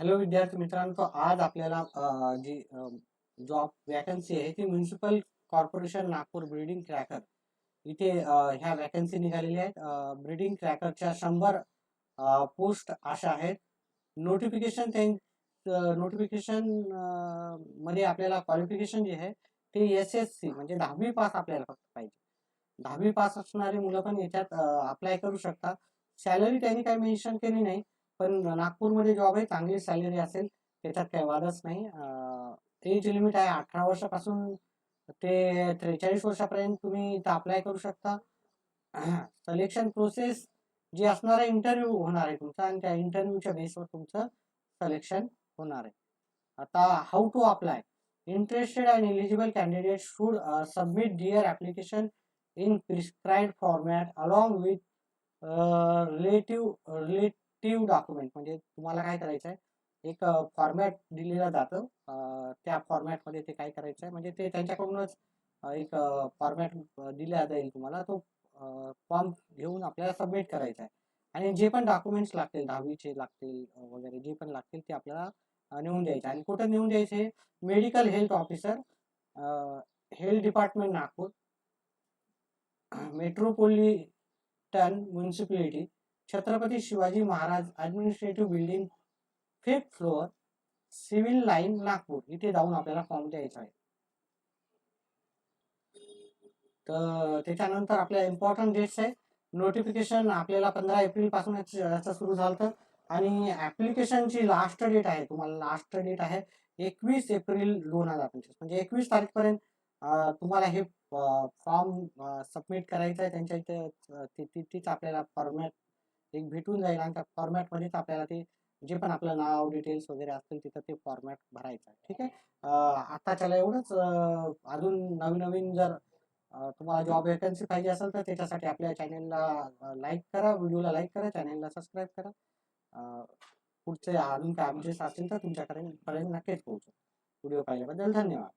Hello विद्यार्थी मित्रांनो आज आपल्याला जी जॉब वॅकन्सी आहे ती municipal corporation Nagpur breeding cracker इथे ह्या वॅकन्सी निघालेल्या आहेत. ब्रीडिंग क्रॅकरच्या शंभर पोस्ट अशा आहेत. नोटिफिकेशन त्यां नोटिफिकेशनमध्ये आपल्याला क्वालिफिकेशन जे आहे ते एस एस सी म्हणजे दहावी पास आपल्याला फक्त पाहिजे. दहावी पास असणारी मुलं पण याच्यात अप्लाय करू शकता सॅलरी त्यांनी काही मेन्शन केली नाही. पण नागपूरमध्ये जॉब आहे चांगली सॅलरी असेल त्याच्यात काही वादच नाही. एज लिमिट आहे अठरा वर्षापासून ते त्रेचाळीस वर्षापर्यंत तुम्ही इथं अप्लाय करू शकता. सलेक्शन प्रोसेस जी असणार आहे इंटरव्ह्यू होणार आहे तुमचा आणि त्या इंटरव्ह्यूच्या बेसवर तुमचं सलेक्शन होणार आहे. आता how to apply interested and eligible candidate should submit their application in prescribe format along with relative relate relative document म्हणजे तुम्हाला काय करायचं आहे एक फॉर्मॅट दिलेलं जातं. त्या फॉर्मॅटमध्ये ते काय करायचं आहे म्हणजे ते त्यांच्याकडूनच एक फॉर्मॅट दिला जाईल तुम्हाला. तो फॉर्म घेऊन आपल्याला सबमिट करायचा आहे आणि जे पण डॉक्युमेंट्स लागतील दहावीचे लागतील वगैरे जे पण लागतील ते आपल्याला नेऊन द्यायचे. आणि कुठं नेऊन द्यायचे? Medical health officer health department Nagpur. Metropolitan municipality Chhatrapati Shivaji Maharaj administrative building fifth floor civil line Nagpur. इथे जाऊन आपल्याला फॉर्म द्यायचा आहे. तर त्याच्यानंतर आपल्या इम्पॉर्टंट डेट्स आहे नोटिफिकेशन आपल्याला पंधरा एप्रिलपासून याचं सुरू झालं होतं आणि ऍप्लिकेशनची लास्ट डेट आहे. तुम्हाला लास्ट डेट आहे एकवीस एप्रिल दोन हजार पंचवीस. म्हणजे एकवीस तारीखपर्यंत तुम्हाला हे फॉर्म सबमिट करायचं आहे. त्यांच्या इथे तिथेच तीच आपल्याला फॉर्मॅट एक भेटून जाईल. आणि त्या फॉर्मॅटमध्येच आपल्याला ते जे पण आपलं नाव डिटेल्स वगैरे असतील तिथं ते फॉर्मॅट भरायचं आहे. ठीक आहे? अं, आता त्याला एवढंच अजून नवीन नवीन जर तुम्हाला जॉब वेकन्सी पाहिजे असेल तर त्याच्यासाठी आपल्या चॅनेलला लाईक करा. व्हिडिओला लाईक करा. चॅनेलला सबस्क्राईब करा. पुढचे अजून काय अपडेट्स असतील तर तुमच्याकडे पर्यंत नक्कीच पोहोचू. व्हिडिओ पाहिल्याबद्दल धन्यवाद.